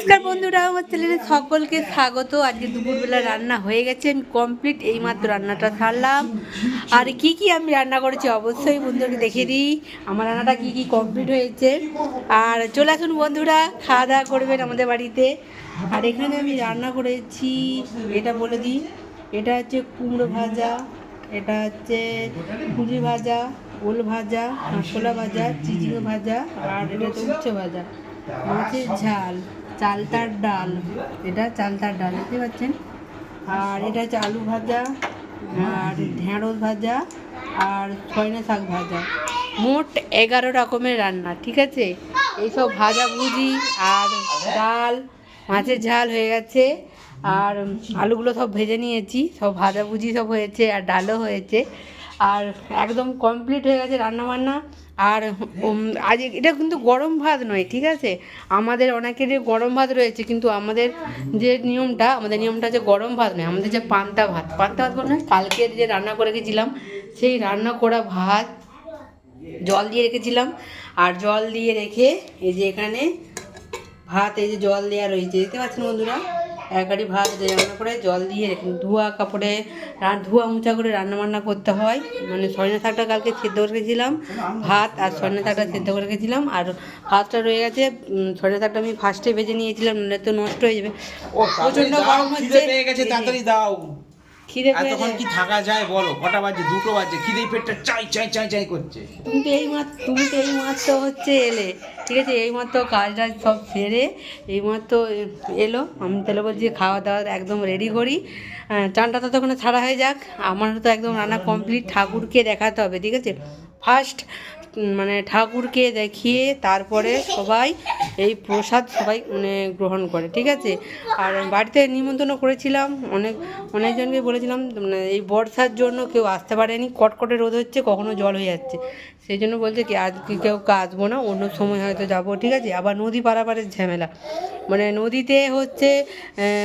নমস্কার বন্ধুরা, আমার চ্যানেলে সকলকে স্বাগত। আজকে দুপুরবেলা রান্না হয়ে গেছে, আমি কমপ্লিট এইমাত্র রান্নাটা সারলাম। আর কি কি আমি রান্না করেছি অবশ্যই বন্ধুকে দেখিয়ে দিই। আমার রান্নাটা কি কি কমপ্লিট হয়েছে। আর চলে আসুন বন্ধুরা, খাওয়া দাওয়া করবেন আমাদের বাড়িতে। আর এখানে আমি রান্না করেছি, এটা বলে দিই, এটা হচ্ছে কুমড়ো ভাজা, এটা হচ্ছে পুঁজি ভাজা, ওল ভাজা কাঁচকলা ভাজা, চিচিঙ্গা ভাজা, আর এটা হচ্ছে উচ্ছে ভাজা। মাছের ঝাল চালতার ডাল। এটা চালতার ডাল দেখতে পাচ্ছেন? আর এটা হচ্ছে আলু ভাজা আর ঢেঁড়স ভাজা আর সয়না শাক ভাজা। মোট এগারো রকমের রান্না ঠিক আছে? এইসব ভাজা ভুজি আর ডাল মাছের ঝাল হয়ে গেছে। আর আলুগুলো সব ভেজে নিয়েছি সব ভাজাভুজি সব হয়েছে আর ডালও হয়েছে। আর একদম কমপ্লিট হয়ে গেছে রান্নাবান্না। আর আজ এটা কিন্তু গরম ভাত নয়, ঠিক আছে? আমাদের অনেকেরই গরম ভাত রয়েছে, কিন্তু আমাদের যে নিয়মটা, আমাদের নিয়মটা যে গরম ভাত নয়, আমাদের যে পান্তা ভাত। পান্তা ভাত বলে কালকে যে রান্না করে গেছিলাম সেই রান্না করা ভাত জল দিয়ে রেখেছিলাম। আর জল দিয়ে রেখে এই যে এখানে ভাত, এই যে জল দেওয়া রয়েছে, দেখতে পাচ্ছেন বন্ধুরা? একারি ভাত রান্না করে জল দিয়ে ধোয়া কাপড়ে ধোয়া মোছা করে রান্না বান্না করতে হয়। মানে সজনা শাকটা কালকে সেদ্ধ করে রেখেছিলাম ভাত আর সজনা শাকটা সেদ্ধ করে রেখেছিলাম। আর ভাতটা রয়ে গেছে সজনা শাকটা আমি ফার্স্টে ভেজে নিয়েছিলাম নাহলে তো নষ্ট হয়ে যাবে। প্রচণ্ড গরম হচ্ছে। গেছে তাড়াতাড়ি দাও। খিদে এতক্ষণ কি থাকা যায় বলো? কটা বাজে? দুটো বাজে? খিদেই পেটটা চাই চাই চাই চাই করছে। তুমি তো এই মাত্র তুমি তো এই মাত্র হচ্ছে এলে। ঠিক আছে? এই মাত্র কাজ টাজ সব সেরে এই মাত্র এলো। আমি তাহলে বলছি খাওয়া দাওয়া একদম রেডি করি। চানটা তো তখন ছাড়া হয়ে যাক। আমার তো একদম রান্না কমপ্লিট ঠাকুরকে দেখাতে হবে ঠিক আছে? ফার্স্ট মানে ঠাকুরকে দেখিয়ে তারপরে সবাই এই প্রসাদ সবাই মানে গ্রহণ করে, ঠিক আছে? আর বাড়িতে নিমন্ত্রণ করেছিলাম, অনেক, অনেকজনকে বলেছিলাম মানে এই বর্ষার জন্য কেউ আসতে পারেনি, কটকটে রোদ হচ্ছে, কখনো জল হয়ে যাচ্ছে। সেই জন্য বলছে কি আজকে কেউ আসব না, অন্য সময় হয়তো যাব, ঠিক আছে? আবার নদী পারাপারের ঝামেলা। মানে নদীতে হচ্ছে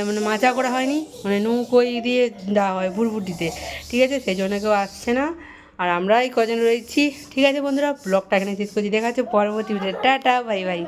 মানে মাচা করা হয়নি মানে নৌকোই দিয়ে দেওয়া হয়, ভুরভুটিতে, ঠিক আছে? সেই জন্য কেউ আসছে না। আর আমরা এই কজন রয়েছি। ঠিক আছে বন্ধুরা, ব্লগটা এখানে শেষ করছি। দেখা হচ্ছে পরবর্তী ভিডিও টাটা, বাই বাই।